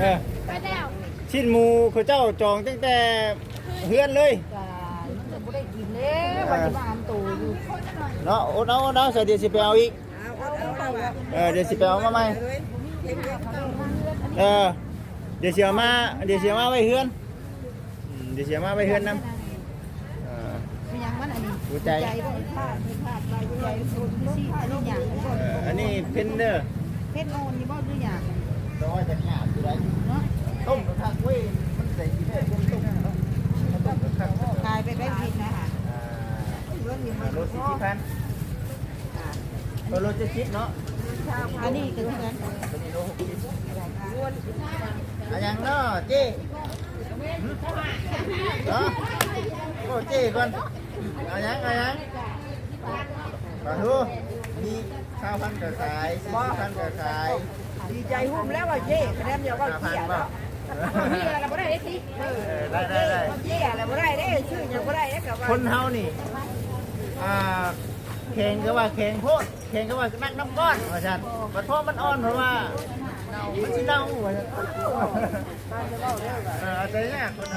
เออไปแล้วชิ้นหมูเขาเจ้าจองตั้งแต่เฮือนเลยจ้ามันจะบ่ได้กินแล้วว่าจะมาอามตูอยู่เนาะโอ้เนาะเนาะเดี๋ยวสิไปเอาอีกเออเดี๋ยวสิไปเอามาใหม่เออเดี๋ยวสิเอามาเดี๋ยวสิเอามาไว้เฮือนอืมเดี๋ยวสิเอามาไว้เฮือนนำเออไม่ยังมันอันนี้ดูใจใจบ่พลาดพลาดไปใจคนสิอันนี้หยังบ่เอออันนี้เพนเดอร์เพชรโอนนี่บ่หรือหยัง ร้อยจะหยาอยู่ไรเนาะต้มกระทะเว้ยมันใส่กี่แม่ต้มต้มต้มกระทะกลายไปได้ผิดนะฮะอ่าเรื่องนี้มันรถสี่สิบพันรถเจะคิดเนาะอันนี้ก็คือกันตัวนี้รอะยังเนาะเจ๊เนาะโอ้เจ๊ก่อนอะยังอะยังขอทูมีข้าวพันกระขายสี่สิบพันกระขาย ดีใจหุ่มแล้วว่าเจ๊คะแนนเดียวว่าห้าพันเกี้ยบ่เนาะมีอะไรบ่ได้เด้สิเออได้ได้ได้เกี้ยอะไรบ่ได้เด้ชื่อยังบ่ได้เด้ก็ว่าคนเฮานี่ อ่าแข่งก็ว่าแข่งโพดแข่งก็ว่านักน้ำก้อนว่าจันบัดเพราะมันอ่อนเพราะว่ามันสิเน่าว่าจันเอออาจจะยากคน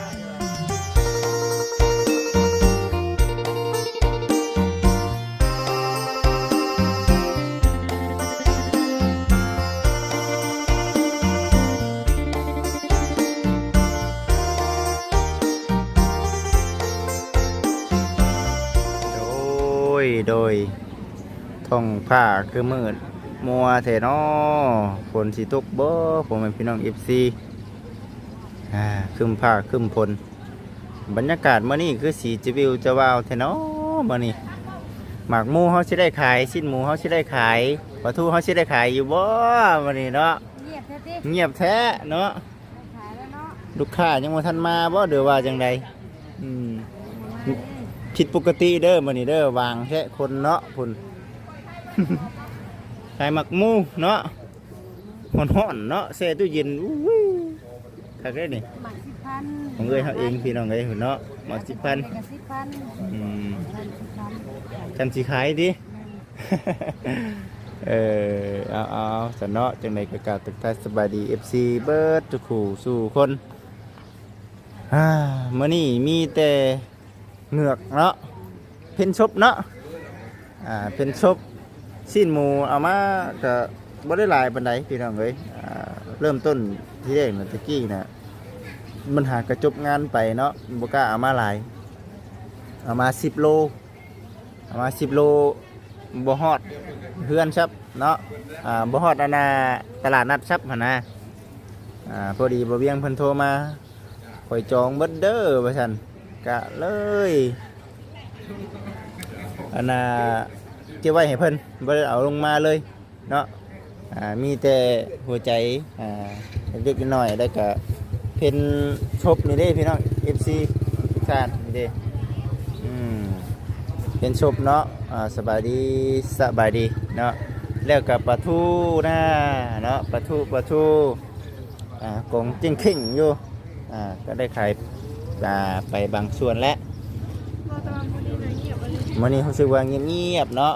ยโดยท่องผ้าคือมืดมัวเทนอฝนสิตกบ่ผมเป็นพี่น้อง FC อ่าครึมผ้าครึมฝนบรรยากาศมื้อนี้คือสีจะวิวจะวาวเทนอมื้อนี้หมากหมูเฮาสิได้ขายสิ้นหมูเฮาสิได้ขายปลาทูเฮาสิได้ขายอยู่บ่มื้อนี้เนาะเงียบแท้ติเงียบแท้เนาะขายแล้วเนาะลูกค้ายังบ่ทันมาบ่เดี๋ยวว่าจังใดอืม ผิดปกติเด้อมื้อนี้เด้อวางแค่คนเนาะพุ่นขายหมักหมูเนาะฮ้อนๆเนาะแช่ตู้เย็นอู้หูคักเด้นี่หมักสิบพันของเอ้ยเฮาเองพี่น้องเอ้ยเนาะหมักสิบพันกับสิบพันอืมนั่นสิบพันจันสิขายดิเออเอาเอาสนเนาะจังไดก็กราบทักทายสบายดี FC เบิร์ดทุกคู่สู่คนอ่ามื้อนี้มีแต่ เหงือกเนาะเพนชบเนาะอ่าเพนชบสิ้นหมูเอามาก็บ่ได้หลายปานใดพี่น้องเอ้ยอ่าเริ่มต้นที่แรกน่ะตะกี้น่ะมันหากระจบงานไปเนาะบ่กล้าเอามาหลายเอามา10โลเอามา10โลบ่ฮอดเพื่อนครับเนาะอ่าบ่ฮอดอันน่ะตลาดนัดครับหั่นนะอ่าพอดีบ่เวียงเพิ่นโทรมาข่อยจองเบิดเด้อว่าซั่น กะเลยอันน่ะเก็บไว้ให้เพิ่นบ่ได้เอาลงมาเลยเนาะอ่ามีแต่หัวใจอ่าเล็กๆน้อยๆแล้วก็เพิ่นชบนี่เด้พี่น้อง FC ทุกท่านนี่เด้อืมเป็นชบเนาะอ่าสบายดีสบายดีเนาะแล้วกับปลาทูนะเนาะปลาทูปลาทูอ่ากงจิ้งขิงอยู่อ่าก็ได้ขาย อ่าไปบางส่วนแล้ววันนี้รู้สึกว่าเงียบๆเนาะ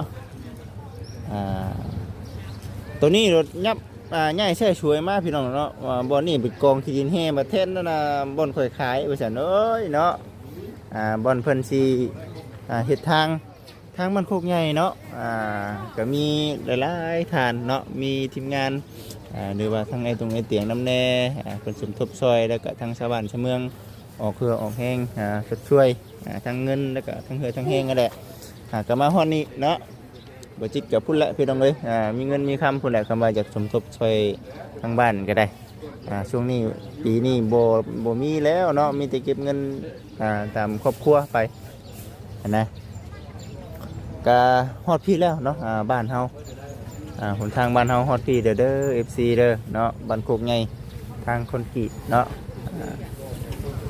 อ่าตัวนี้รถยับอ่าใหญ่ใช่ช่วยมากพี่น้องเนาะว่าบอนนี่เป็นกองที่ดินแห่มาเทนนั่นนะบอนค่อยขายไปสันเอ้ยเนาะอ่าบอนเพิ่นสีอ่าเห็ดทางทางมันโคกใหญ่เนาะอ่าก็มีหลายๆฐานเนาะมีทีมงานอ่าหรือว่าทางไอ้ตรงไอ้เตียงน้ำแน่อ่าเป็นสมทบซอยแล้วก็ทางชาวบ้านชาวเมือง ออกเครือออกแห้งอ่าชดช่วยอ่าทางเงินแล้วก็ทางเหือทางแห้งก็แหละอ่าก็มาฮอดนี้เนาะบ่จิตกับพุ่นละพี่น้องเลยอ่ามีเงินมีคำพุ่นแหละคำว่าอยากสมทบช่วยทางบ้านก็ได้อ่าช่วงนี้ปีนี้โบ่บ่มีแล้วเนาะมีแต่เก็บเงินอ่าตามครอบครัวไปนะก็ฮอดพี่แล้วเนาะอ่าบ้านเฮาอ่าหนทางบ้านเฮาฮอดพี่เด้อเด้อ FC เด้อเนาะบ้านโคกใหญ่ทางคนกีเนาะ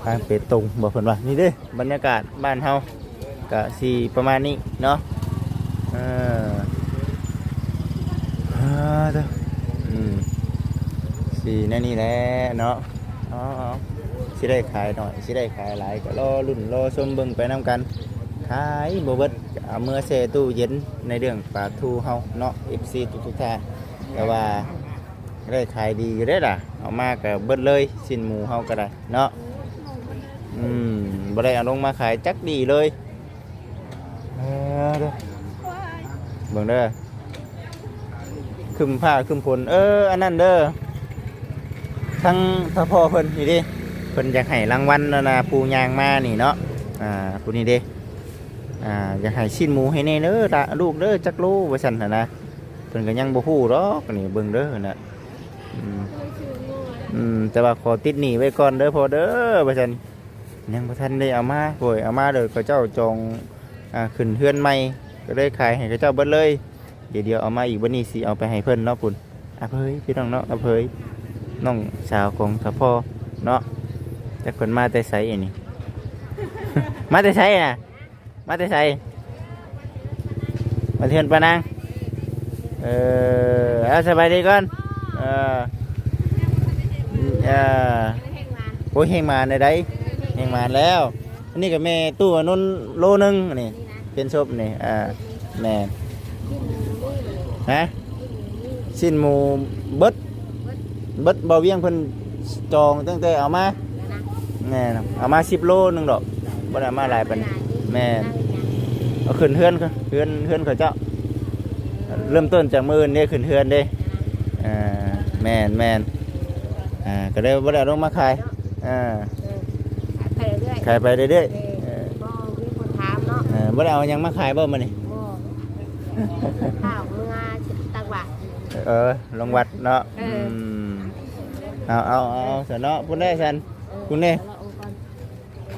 ทางเป็ดตุงบอกเพิ่นว่านี่เด้บรรยากาศบ้านเฮาก็สิประมาณนี้เนาะเอออ่าเด้ออืมสีนั่นนี่แหละเนาะอ๋อสิได้ขายหน่อยสิได้ขายหลายก็รอรุ่นรอชมเบิ่งไปนํกันขายบเบิดเมื่อเซตู้เย็นในเรื่องปลาทูเฮาเนาะ FC ทุกทุกๆท่านแต่ว่าได้ขายดีอยู่ได้อล่ะ เอามาก็เบิดเลยสินหมูเฮาก็ได้เนาะ อืมบ่ได้เอาลงมาขายจักดีเลยเออเด้อเบิ่งเด้อคึมผ้าคึมผลเอออันนั้นเด้อทั้งพ่อพ่อเพิ่นนี่ดิเพิ่นอยากให้รางวัลแล้วนะปูยางมานี่เนาะอ่าปูนี่เด้อ่าอยากให้ชิ้นหมูให้แน่เด้อละลูกเด้อจักโลว่าซั่นน่ะนะเพิ่นก็ยังบ่ฮู้ดอกนี่เบิ่งเด้อน่ะอืมแต่ว่าขอติดหนีไว้ก่อนเด้อพอเด้อประชัน ยังประทันได้เอามาโอยเอามาเด้อเขาเจ้าจองอ่าขึ้นเฮือนใหม่ก็เลยขายให้เขาเจ้าเบิดเลย เดี๋ยวเดี๋ยวเอามาอีกวันนี้สิเอาไปให้เพิ่นเนาะปุ่นอาเพยพี่น้องเนาะอาเพยน้องสาวของสะพ่อเนาะแต่คนมาแต่ไสอันนี้มาแต่ไสน่ะ มาแต่ไสมาเทือนปานางเออเอาสบายดีก่อนเออเอ่อโอ้ยเฮงมาในใด เฮงมาแล้ว อันนี้กับแม่ตู้อนนโลนึงนี่เป็นศพนี่อ่าแม่ฮะสิ้นหมูเบิดเบิดบ่เวียงเพิ่นจองตั้งแต่เอามาแม่นเอามา10โลนึงดอกบ่ได้เอามาหลายปานแม่นเอาขึ้นเฮือนเขาเฮือนเฮือนเขาเจ้าเริ่มต้นจากมื้อนี้ขึ้นเฮือนเด้อ่าแม่นแม่นอ่าก็เลยบ่ได้เอาลงมาขายอ่า ขายไปเรื่อยๆเอเอออบ่มีคนถามเนาะเออบ่ได้เอาหยังมาขายบ่มื้อนี้บ่ข้าวเมื่อตักบาตรเออลงวัดเนาะเอออื มเอาเอาเอาซะเนาะพุ่นได้ซั่น คุณนี่แล้วองค์กร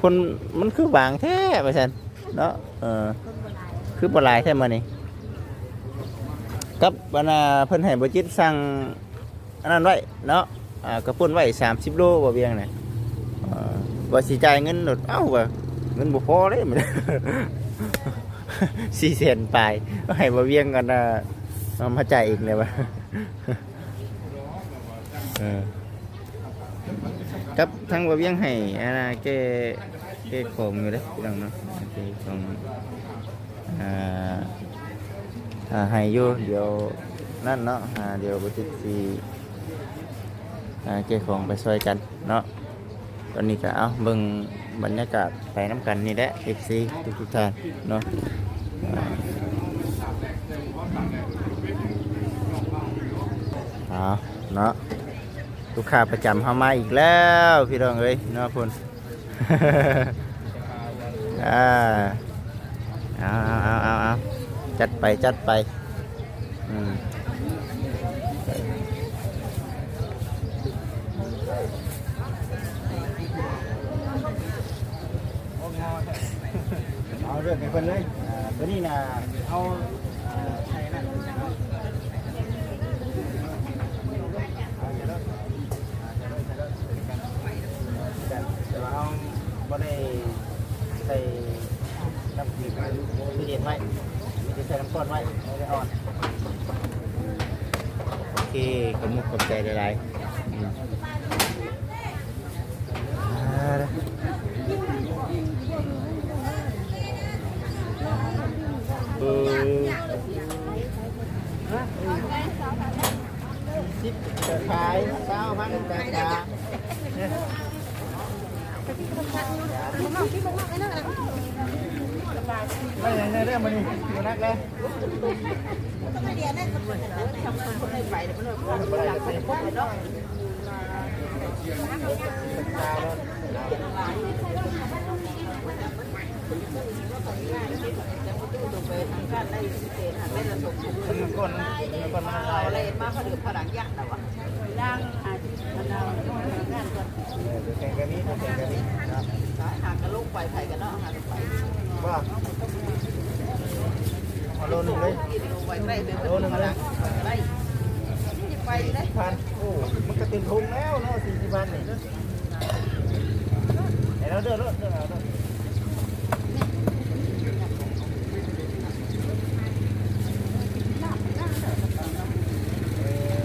คนมันคือบางแท้ว่าซั่นเนาะเออ คนบ่หลายคือบ่หลายแท้มื้อนี้กับอันน่ะเพิ่นให้บ่จิตสั่งอันนั้นไว้เนาะอ่ากระปุ้นไว้30 โลบ่เบียงน่ะเอ่อ ว่าสิจ่ายเงินโดดเอ้าว่าเงินบ่พอเด้มื้อสี่แสนปลายให้บ่เวียงกันนะมาจ่ายอีกเลยวะเออกับทั้งบ่เวียงให้อันน่ะแกแกของอยู่เด้พี่น้องเนาะแกของอ่าให้อยู่เดี๋ยวนั่นเนาะเดี๋ยวบ่ติดสิอ่แกของไปช่วยกันเนาะ ตอนนี้ก็เอาเบิ่งบรรยากาศไปน้ำกันนี่แหละ FC ทุกๆท่านเนาะเอาเนาะลูกค้าประจำเข้ามาอีกแล้วพี่น้องเอ้ยเนาะคุณอ่าเอาเอาเอาเอาเอาจัดไปจัดไปอืมื่องให้คนเลยอ่าตัวนี้นะเอาอ่าใช่นะแต่ว่าเอาบ่ได้ใส่น้ำพริกที่เย็นไว้มีแต่ใส่น้ำก้อนไว้ไม่ได้อ่อน โอเคขอบมุกขอบใจหลายๆ ขายเก้าพันแปดบาไม่ยังไงเรื่องมันนี่อยู่นักเลยมันก้นมันก้นมันอะไรมาเขาดือผดังยักษ์แต่ว่า ย่างอาจจะเรางานก่อนแข่งกันนี้แข่งกันนี้ครับหากระลูกไปไผ่กันเนาะหากไปว่าเอาโลนึงเลยกินลงไปได้เป็นโลนึงแล้วได้ไปได้พันโอ้มันก็เต็มทุงแล้วเนาะสี่สิบพันนี่เดี๋ยวเราเดินรถเดินเอาเดินเอ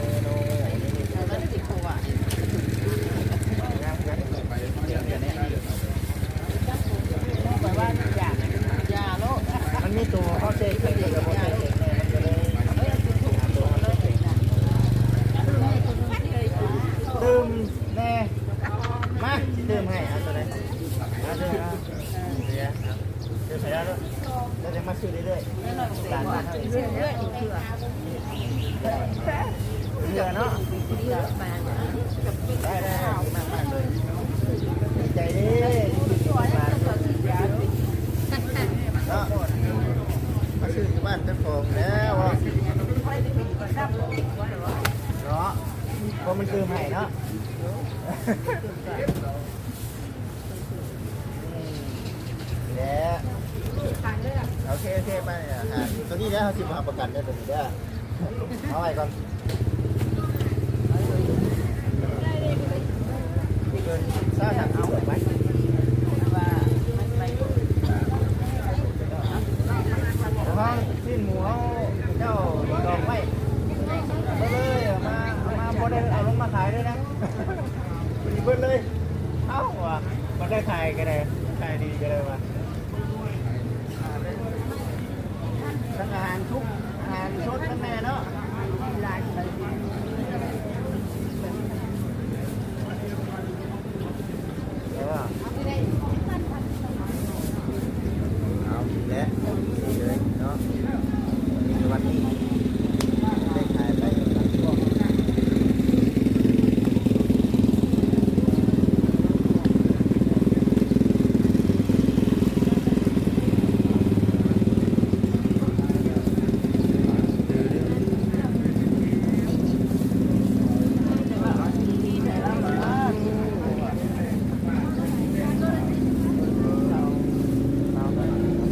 อโน่นี่นี่ แล้วติดตัว งามงาม ไปว่าอยากยาโลด มันมีตัวเขาเช็คเช็คกับโปรเช็คเนี่ยมันจะเลย มแน่มาเติมให้เอาตัวไหนเอาตัวไหนเอาเดี๋ยวเติมให้แล้วเนาะเราจะมาซื้อเรื่อยๆการบ้านเท่านี้ เรื่อยเรื่อยอีกเถื่อ เรือเนาะ เถื่อมา ได้ได้มากมากเลยดีใจดิมาเนาะมาซื้อที่บ้านเจ้าของแล้วอะเนาะเพราะมันคือใหม่เนาะแล้วโอเคโอเคไปอะ ตัวนี้แล้วเขาสิบห้าประกันได้ตัวนี้ได้เอาไว้ก่อน เกินซาถังเอาไว้ ว่ามันไป แล้วก็สิ้นหมูเขาเจ้าดองไว้ก็เลยเอามาเอามาพอได้เอาลงมาขายด้วยนะมีเบิ้ลเลย เอ้าว่ะมันได้ขายก็ได้ขายดีก็ได้ว่ะทั้งอาหารทุกอาหารสดทั้งแม่เนาะ ลายไป เดี๋ยวว่า เอาอีกแล้วนี่เลยเนาะนี่คือวันนี้ได้ขายไปช่วง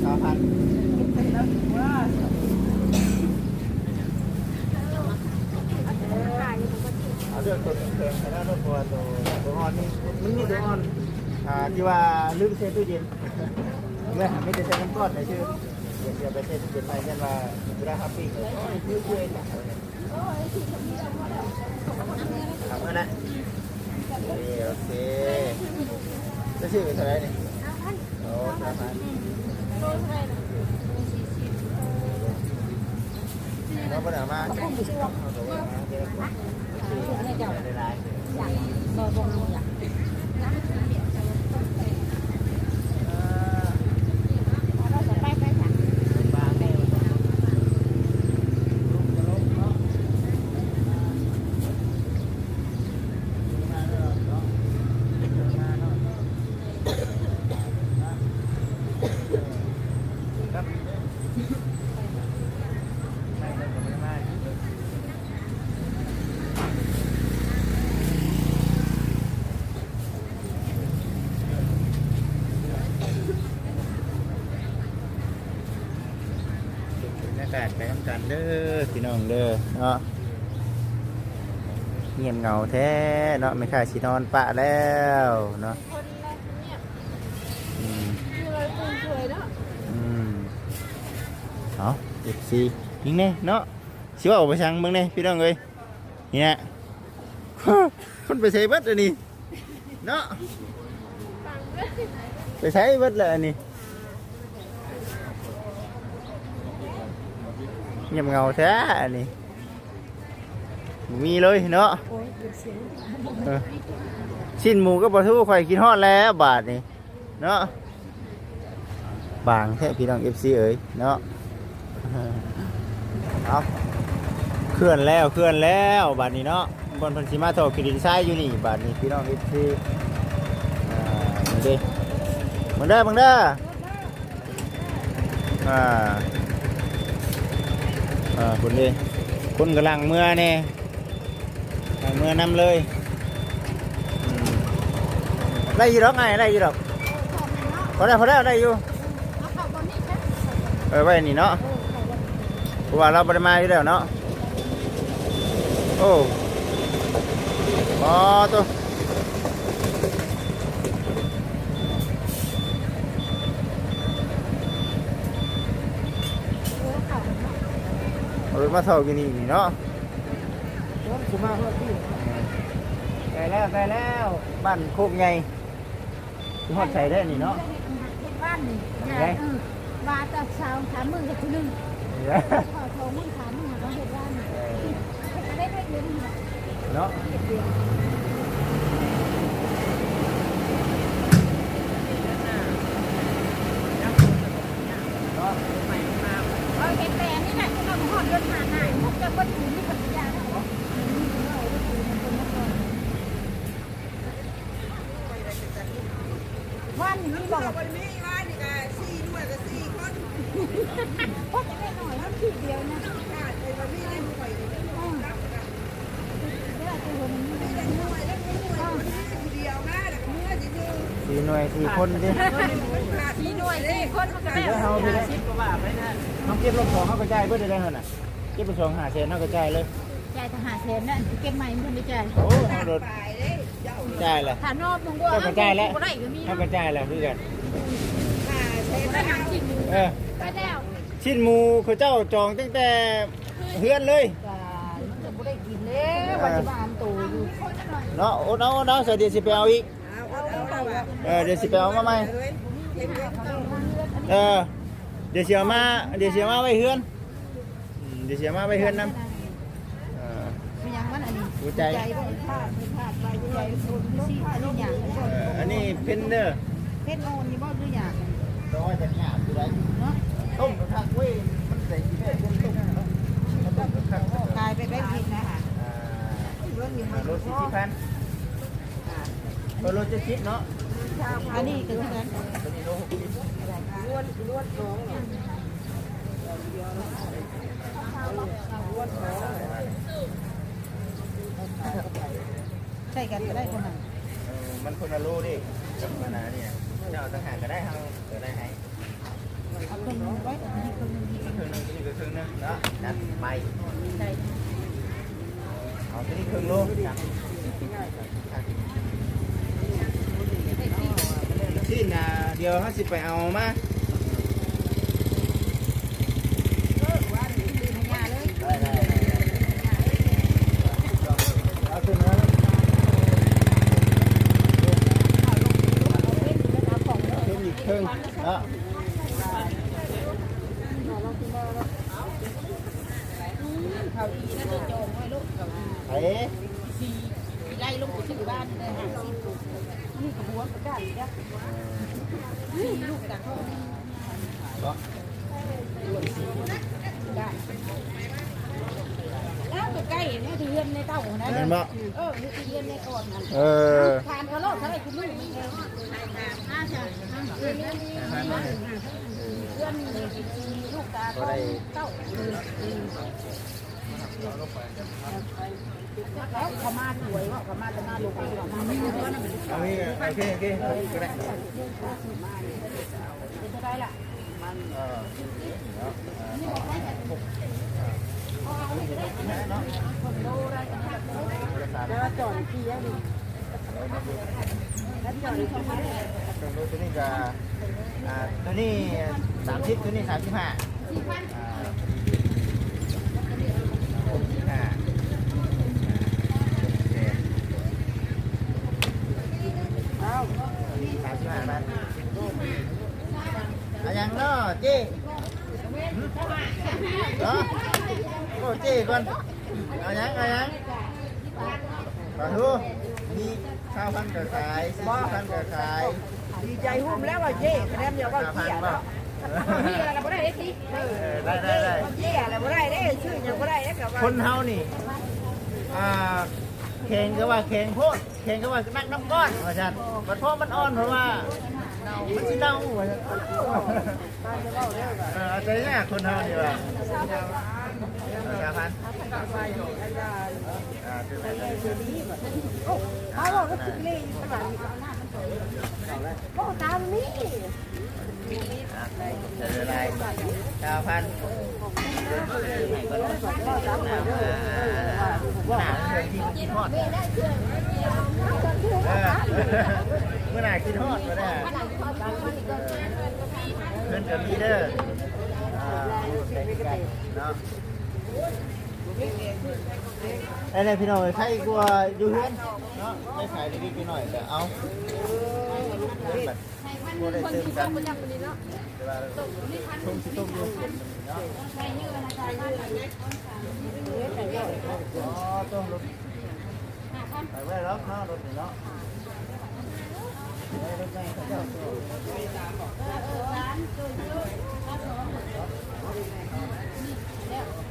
สามพันเอาเรื่องตัวแข็งๆแล้วตัวตัวตัวอ่อนนี่มันมีตัวอ่อนอ่าที่ว่าลืมเซตู้เย็นแม่ไม่ได้ใช้น้ำก้อนนะชื่อเดี๋ยวเดี๋ยวไปเซ็นเดี๋ยวไปกันว่าเวลา ฮับปิ้งเลยชื่อชื่อเองนะทำกันนะโอเคจะชื่อเป็นอะไรเนี่ยโอ้สามพัน nó bắt đầu mà không được chưa lại บ่บ่รู้อยากไปไปจ้ะ บรรยากาศไปทำกันเด้ อพี่น้องเด้อเนาะเงียบเหงาแท้เนาะไม่ค่าสินอนปะแล้วเนาะคนแรกเนี่ยอืมคือเราตื่นสวยเนาะอืมเอาเจ็ดสี่ยิงเน่เนาะสิว่าออกไปช่างเบิ่งเน่พี่น้องเอ้ยนี่นะคนไปใช้เบิดอันนี้เนาะฟังเลยไปใช้เบิดเลยอันนี้ เงียบเงาแท้อันนี้บ่มีเลยเนาะสิ้นหมูก็บะทูข่อยกินฮอดแล้วบาทนี่เนาะบางแท้พี่น้องเอฟซีเอ๋ยเนาะเอาเคลื่อนแล้วเคลื่อนแล้วบาทนี้เนาะบนพันธิมาโตกิดินทรายอยู่นี่บาทนี้พี่น้องเอฟซีอ่ามาดิมาเด้อมาเด้อ่า อ่าคุณดิคุณกำลังเมื่อเนี่ยใส่มือนำเลยอืมได้อยี่หรอกไงได้อยี่หรอกพอได้พอได้ได้อยู่เอาเข้าบนนี้แค่เออไว้นี่เนาะเพราะว่าเราปริมาอยู่แล้วเนาะโอ้พอตัว รถมาเท่ากันนี่นี่เนาะสุมาเพื่อที่ไกลแล้วไกลแล้วบ้านโคกไงที่ฮอดใส่ได้นี่เนาะเฮ็ดบ้านนี่ไงว่าแต่เช้าถามมึงกับคนนึงขอโทรมึงถามมึงหาเขาเฮ็ดบ้านนี่ได้ได้เงินเนาะเนาะ อนเดินวันนนี่บอก น่วยสี่คนดิขาดสี่หน่วยเลยคนมันก็ได้แล้วเฮาพี่สิบกว่าบาทไปนะเขาเก็บรถของเขากระจายเพื่อได้ได้เท่าน่ะเก็บไปสองหาเซนเขากระจายเลยจ่ายทหารเทนนั่นเก็บใหม่มันไม่จ่ายโอ้เอารถตายเลยเจ้าจ่ายเลยฐานนอกตรงว่าเขากระจายแล้วได้ก็มีเขากระจายแล้วคือกันขาดเทได้นหางชิ้นเออก็แล้วชิ้นหมูเขาเจ้าจองตั้งแต่เฮือนเลยก็จะไม่ได้กินแล้ววันจะมาอันตูอยู่เนาะโอ้เนาะเนาะเสียเดี๋ยวสิไปเอาอีก เอาเอาเอาเอาเออเดี๋ยวสิไปเอามาใหม่เลยเห็นไหมเออเดี๋ยวเสียมาเดี๋ยวเสียมาไว้เฮือนอืมเดี๋ยวเสียมาไว้เฮือนนํเออไม่ยังมันอันนี้หัวใจ ใจก็พลาดพลาดไปใหญ่คนสี่ห้านี่อย่างเอออันนี้เพนเดอร์เพชรโนนนี่บ่คืออย่างร้อยจะหยาบอยู่ได้เนาะต้มกระทะเว้ยมันใส่กี่แม่ต้มต้มเนาะต้มกระทะกลายไปได้กินนะคะอ่ารถสี่สิบพันเออรถจะชิดเนาะ อันนี้คือเท่านั้นล้วนล้วนน้องเนี่ยใช่กันก็ได้คนนั้นมันคนละโลดิกับมานาเนี่ยเจ้าต่างหากก็ได้เฮาก็ได้ให้เอาคนนึงไว้อันนี้คนนึงครึ่งนึงนี้ก็ครึ่งนึงเนาะนัดไปเอาตัวนี้ครึ่งลจั บที่ะเดี๋ยวห้าสิบไปเอามา ยาเลย ได้ได้เอาขึ้นมา ขึ้นอีกครึ่งเนาะไอ้ ไล่ลงไปที่บ้านเลยหาสินี่กระบวนกระด้างนะนี่ลูกตาเขา เนาะ ได้แล้วไปใกล้เนี่ยที่เยือนในเต้านะ เห็นบ่ เออที่เยือนในก่อนนั่น เออ ทานกระโลกเท่าไหร่คุณลูกมันเองอ่าใช่เพื่อนเพื่อ นลูกตาเขาเต้าแล้วเขามาสวยว่าเขามาจะมาลูกเขามาไม่เยอะนะเอาอีกอะโอเคโอเคก็ได้จะได้ละเออเนาะแล้วจอดที่ยังตรงนู้นตัวนี้ก็อ่า ตัวนี้สามสิบตัวนี้สามสิบห้าอ่าห้าเอาสามสิบห้าบาทอะยังเนาะเจ๊เนาะโอ้เจ๊ก่อนเอายังเอายังขอดู มีข้าวพันกระขายสี่พันกระขายดีใจหุ่มแล้วว่าเจ๊คะแนนเดียวว่าห้าพันเจ๊เปล่าเนาะมีอะไรบ่ได้เด้สิเออได้ได้ได้เจ๊อะไรบ่ได้เด้ชื่อยังบ่ได้เด้กับว่าคนเฮานี่อ่าแข่งก็ว่าแข่งโพดแข่งก็ว่านักน้ำก้อนว่าจันมันเพราะมันอ่อนเพราะว่ามันสิเน่าว่าจันเออเอาใจแน่คนเฮานี่ว่าสามพัน อ่าคืออะไรนะเขาบอกว่าสิเลยขนาดนี้ก็ตามนี้อะเจออะไรสามพันหนาเรื่องที่กินฮอดเออเมื่อไหร่กินฮอดก็ได้เพื่อนกับมีเด้ออ่าเนาะ ไอ้เนี่ยพี่น้อยใครกลัวอยู่เฮือนเนาะไม่ขายดีๆไปหน่อยแต่เอาแบบกลัวได้เติมกันแต่ว่าทุ่มสิทุ่มอยู่เนาะอ๋อต้องรถไปไว้แล้วเนาะรถนี่เนาะเ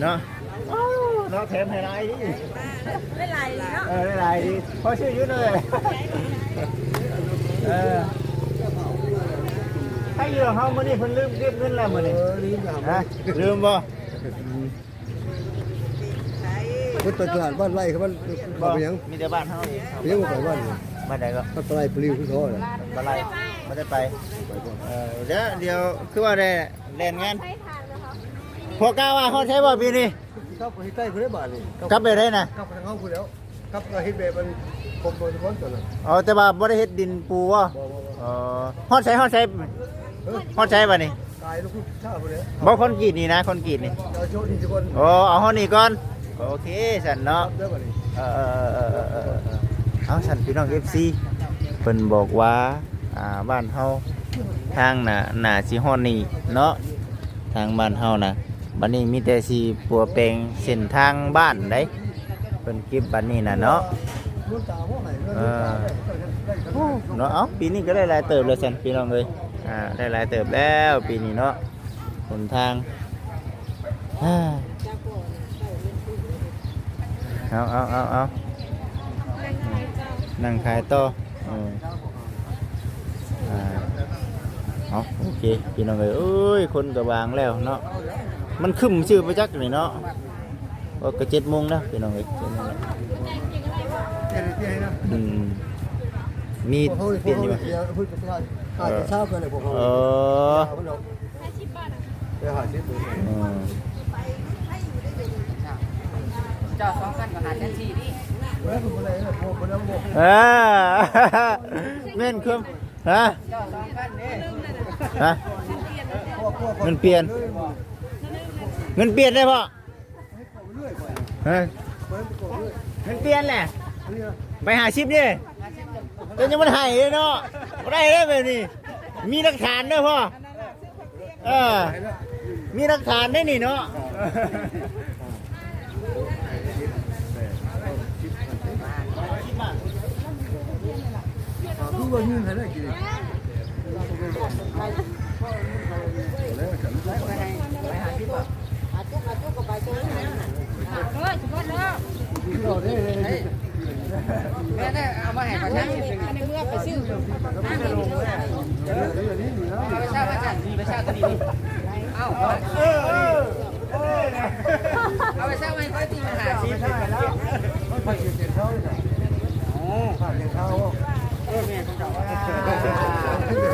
เนาะอ้าวเนาะแถมให้หลายดิไม่ไรเนาะเออได้หลายดิพอชื่ออยุ่เลยเออให้อยู่เฮามื้อนี้เพิ่นลืมเก็บเงินแล้วมื้อนี้เออลืมถามฮะลืมบ่พุทธตลาดบ้านไร่เขาบ้านเขาไปยังมีแต่บ้านเฮานี่ไปยังบ่ไปบ้านบ้านใดก็บ้านปลายปลิวขึ้นเขาน่ะบ่ไรบ่ได้ไปไปก่อนเออเดี๋ยวเดี๋ยวคือว่าได้แล่นงาน พอกล้าว่าเฮาใช้บ่ปีนี้ครับไปใกล้พุ่นได้บาทนี่กลับไปได้นะกลับไปทางเฮาพุ่นแล้วกลับก็เฮ็ดแบบมันครบโดยเฉพาะตัวน่ะอ๋อแต่ว่าบ่ได้เฮ็ดดินปูบ่บ่บ่บ่อ๋อฮอดใช้ฮอดใช้เออฮอดใช้บ่นี่กายลูกผู้ชาพุ่นแล้วบ่คอนกรีตนี่นะคอนกรีตนี่เอาโชคดีทุกคนโอ้เอาฮอดนี่ก่อนโอเคสันครัเนาะบได้บ่นี่เออเออเออเออเออเออเอาสันพี่น้องเอฟซีเพิ่นบอกว่าอ่าบ้านเฮาทางน่ะน่าสิฮอดนี่เนาะทางบ้านเฮานะ บัดนี้มีแต่สิปัวแปงเส้นทางบ้านได้เพิ่นเก็บบัดนี้น่ะเนาะเนเออเนาะเอ้าปีนี้ก็ได้หลายเติบแล้วสันพี่น้องเอ้ยอ่าได้หลายเติบแล้วปีนี้เนาะหนทางเอาเอาเอาเอานั่งขายต่อเอาโอเคพี่น้องเอ้ยเอ้ยคนก็วางแล้วเนาะ มันขึ้นชื่อไปจักนี่เนาะก็ก็เจ็ดโมงแล้วพี่น้องเอ้ยเจ็ดโมงแล้วเฮ็ดให้นะอืมมีพวกเปลี่ยนอยู่ไหมเสียพุทธตลาดอาจจะทราบกันเลยพวกเขาเออไปหาสิบตัวอืมจอดสองคันกับหาเส้นสี่นี่แล้วผมอะไรนะพวกคนนั้นบอกอ่าเม่นคือฮะจอดสองคันนี่ฮะพวกพวกเงินเปลี่ยน เงินเปลี่ยนได้ป่ะเรื่อยไปฮะเปิดก่อนเรื่อยเงินเปลี่ยนแหละอันนี้นะไปหาชิปดิแต่ยังมันใหายเลยเนาะบ่ได้เลยแบบนี้ มีหลักฐานด้วยพ่อเออไปแล้วมีหลักฐานได้นี่เนาะดูว่ายืนให้ได้กี่เดือน เฮ้ยทุกคนเนาะแม่ได้เอามาให้ประชาชนอันนี้เมื่อไปซื้อเอาไปเช่ามาจัดไปเช่าตัวนี้เอ้าเออเออเออเอาไปเช่าไว้ค่อยตีมาหาสิไปเจ็ดเท่าเลยโอ้ขาดเจ็ดเท่าเออแม่ต้องจับเรื่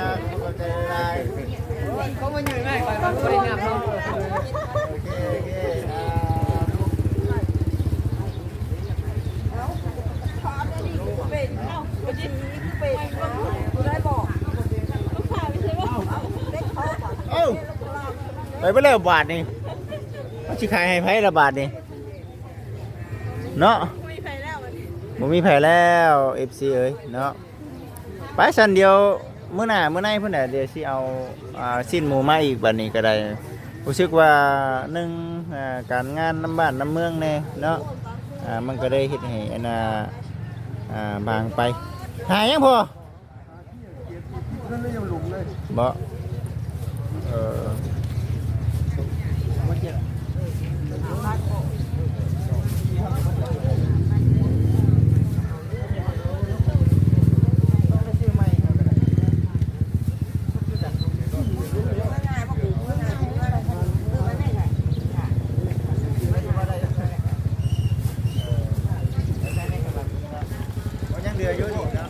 อ ไรเนาะเขามาอยู่ง่ายกว่าเขาไม่ได้นับเนาะไปไปเลยบาทนี่เอาชิขายให้ไพ่ละบาทนี่เนาะบ่มีไผแล้วเอฟซีเอ้ยเนาะไปสันเดียว เมื้อหน้ามื้อในเพิ่นน่ะเดี๋ยวสิเอาอ่าสิ้นหมูมาอีกบัดนี้ก็ได้รู้สึกว่าหนึ่งอ่าการงานน้ำบ้านน้ำเมืองแน่เนาะอ่ามันก็ได้เฮ็ดให้อันน่ะอ่าบางไป หายังพอบ่เลยยังหลุมเลยบ่เออยังเหลืออยู่นี่เนาะ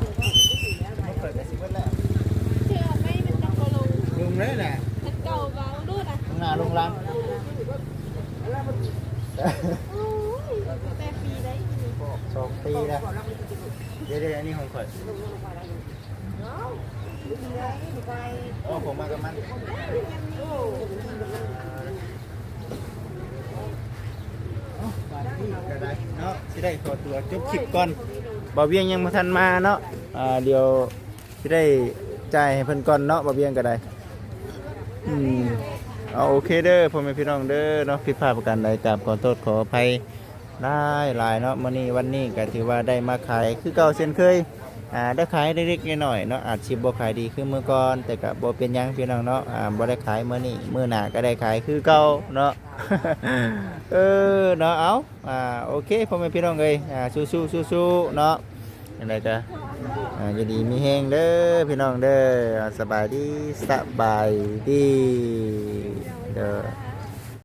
เปิดกระสิบแล้ว เชื่อไม่มันจะโกลง ลุงเลยแหละ มันเก่าเบาดูนะ ลุงหน้าลุงหลัง แต่ปีได้ สองปีแล้วเดี๋ยวเดี๋ยวอันนี้ของข่อยโอ้ผมมากับมันเอาบาดนี้ก็ได้เนาะ สิได้ขอตัวจบคลิปก่อนบ่าวเวียงยังมาทันมาเนาะอ่าเดี๋ยวสิได้จ่ายให้เพิ่นก่อนเนาะบ่าวเวียงก็ได้อืมเอาโอเคเด้อพ่อแม่พี่น้องเด้อเนาะผิดพลาดประการใดกราบขอโทษขออภัยได้หลายเนาะมื้อนี้วันนี้ก็ถือว่าได้มาขายคือเก่าเช่นเคย อ่าได้ขายเล็กๆน้อยๆเนาะอาจสิบ่ขายดีคือมื้อก่อนแต่ก็บ่เป็นหยังพี่น้องเนาะอ่าบ่ได้ขายมื้อนี้มื้อหน้าก็ได้ขายคือเก่าเนาะ เออเนาะเอาอ่าโอเคพ่อแม่พี่น้องเอ้ยอ่าสู้ๆสู้ๆเนาะจังไดก็อ่าอยู่ดีมีแฮงเด้อพี่น้องเด้ออ่าสบายดีสบายดีเด้อ